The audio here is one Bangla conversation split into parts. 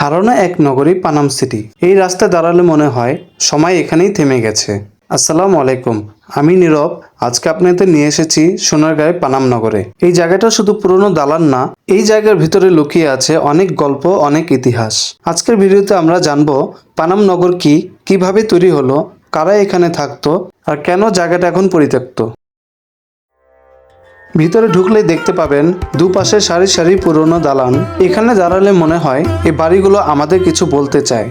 হারানো এক নগরী পানাম সিটি। এই রাস্তায় দাঁড়ালে মনে হয় সময় এখানেই থেমে গেছে। আসসালামু আলাইকুম, আমি নীরব। আজকে আপনাদের নিয়ে এসেছি সোনারগাঁয়ে পানাম নগরে। এই জায়গাটা শুধু পুরনো দালান না, এই জায়গার ভিতরে লুকিয়ে আছে অনেক গল্প, অনেক ইতিহাস। আজকের ভিডিওতে আমরা জানব পানাম নগর কি, কীভাবে তৈরি হলো, কারা এখানে থাকতো, আর কেন জায়গাটা এখন পরিত্যক্ত। ভিতরে ঢুকলে দেখতে পাবেন দুপাশে সারি সারি পুরনো দালান। এখানে দাঁড়ালে মনে হয় এই বাড়িগুলো আমাদের কিছু বলতে চায়।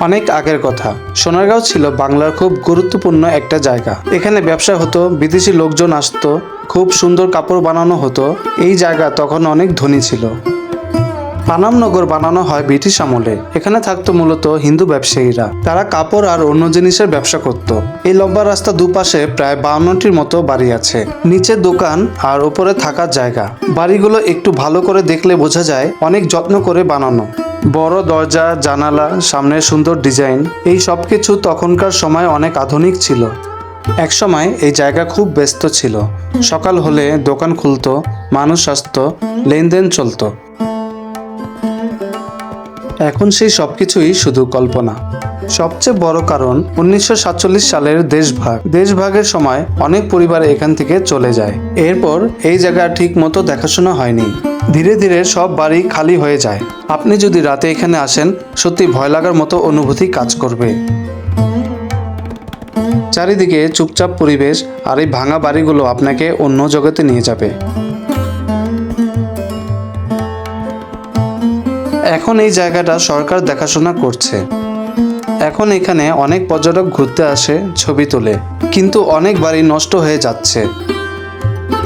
অনেক আগের কথা। সোনারগাঁও ছিল বাংলার খুব গুরুত্বপূর্ণ একটা জায়গা। এখানে ব্যবসা হতো, বিদেশি লোকজন আসতো, খুব সুন্দর কাপড় বানানো হতো। এই জায়গা তখন অনেক ধনী ছিল। পানামনগর বানানো হয় ব্রিটিশ আমলে। এখানে থাকতো মূলত হিন্দু ব্যবসায়ীরা। তারা কাপড় আর অন্য জিনিসের ব্যবসা করত। এই লম্বা রাস্তা দুপাশে প্রায় বাউন্নটির মতো বাড়ি আছে। নিচে দোকান আর উপরে থাকার জায়গা। বাড়িগুলো একটু ভালো করে দেখলে বোঝা যায় অনেক যত্ন করে বানানো। বড় দরজা, জানালা, সামনে সুন্দর ডিজাইন, এই সব কিছু তখনকার সময় অনেক আধুনিক ছিল। একসময় এই জায়গা খুব ব্যস্ত ছিল। সকাল হলে দোকান খুলতো, মানুষ আসতো, লেনদেন চলতো। এখন সেই সবকিছুই শুধু কল্পনা। সবচেয়ে বড় কারণ উনিশশো সাতচল্লিশ সালের দেশভাগ। দেশভাগের সময় অনেক পরিবার এখান থেকে চলে যায়। এরপর এই জায়গা ঠিক মতো দেখাশোনা হয়নি। ধীরে ধীরে সব বাড়ি খালি হয়ে যায়। আপনি যদি রাতে এখানে আসেন, সত্যি ভয় লাগার মতো অনুভূতি কাজ করবে। চারিদিকে চুপচাপ পরিবেশ আর এই ভাঙা বাড়িগুলো আপনাকে অন্য জগতে নিয়ে যাবে। এখন এই জায়গাটা সরকার দেখাশোনা করছে। এখন এখানে অনেক পর্যটক ঘুরতে আসে ছবি তোলে, কিন্তু অনেক বাড়ি নষ্ট হয়ে যাচ্ছে।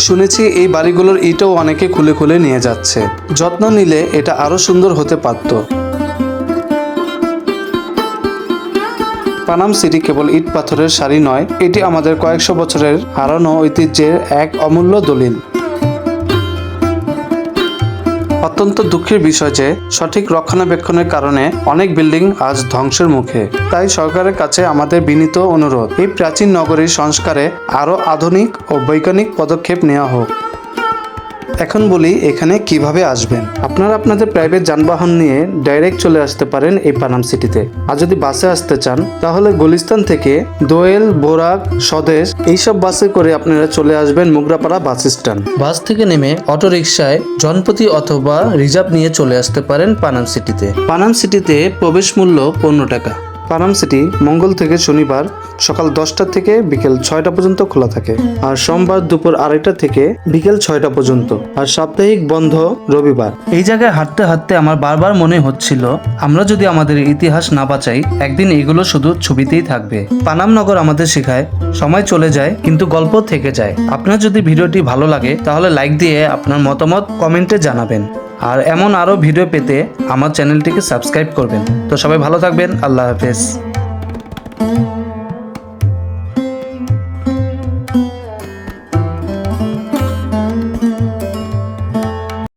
শুনেছি এই বাড়িগুলোর ইটও অনেকে খুলে খুলে নিয়ে যাচ্ছে। যত্ন নিলে এটা আরও সুন্দর হতে পারত। পানাম সিটি কেবল ইট পাথরের সারি নয়, এটি আমাদের কয়েকশো বছরের হারানো ঐতিহ্যের এক অমূল্য দলিল। অত্যন্ত দুঃখের বিষয় যে, সঠিক রক্ষণাবেক্ষণের কারণে অনেক বিল্ডিং আজ ধ্বংসের মুখে। তাই সরকারের কাছে আমাদের বিনীত অনুরোধ, এই প্রাচীন নগরীর সংস্কারে আরও আধুনিক ও বৈজ্ঞানিক পদক্ষেপ নেওয়া হোক। এখন বলি এখানে কীভাবে আসবেন। আপনারা আপনাদের প্রাইভেট যানবাহন নিয়ে ডাইরেক্ট চলে আসতে পারেন এই পানাম সিটিতে আর যদি বাসে আসতে চান, তাহলে গুলিস্তান থেকে দোয়েল, বোরাক, স্বদেশ, এইসব বাসে করে আপনারা চলে আসবেন মুগরাপাড়া বাস স্ট্যান্ড বাস থেকে নেমে অটো রিকশায় জনপ্রতি অথবা রিজার্ভ নিয়ে চলে আসতে পারেন পানাম সিটিতে পানাম সিটিতে প্রবেশ মূল্য পনেরো টাকা। পানাম সিটি মঙ্গল থেকে শনিবার সকাল দশটা থেকে বিকেল ছয়টা পর্যন্ত খোলা থাকে। আর সোমবার দুপুর আড়াইটা থেকে বিকেল ছয়টা পর্যন্ত। আর সাপ্তাহিক বন্ধ রবিবার। এই জায়গায় হাঁটতে হাঁটতে আমার বারবার মনে হচ্ছিল, আমরা যদি আমাদের ইতিহাস না বাঁচাই, একদিন এগুলো শুধু ছবিতেই থাকবে। পানাম নগর আমাদের শেখায়, সময় চলে যায়, কিন্তু গল্প থেকে যায়। আপনার যদি ভিডিওটি ভালো লাগে, তাহলে লাইক দিয়ে আপনার মতামত কমেন্টে জানাবেন। আর এমন আরও ভিডিও পেতে আমার চ্যানেলটিকে সাবস্ক্রাইব করবেন। তো সবাই ভালো থাকবেন, আল্লাহ হাফেজ।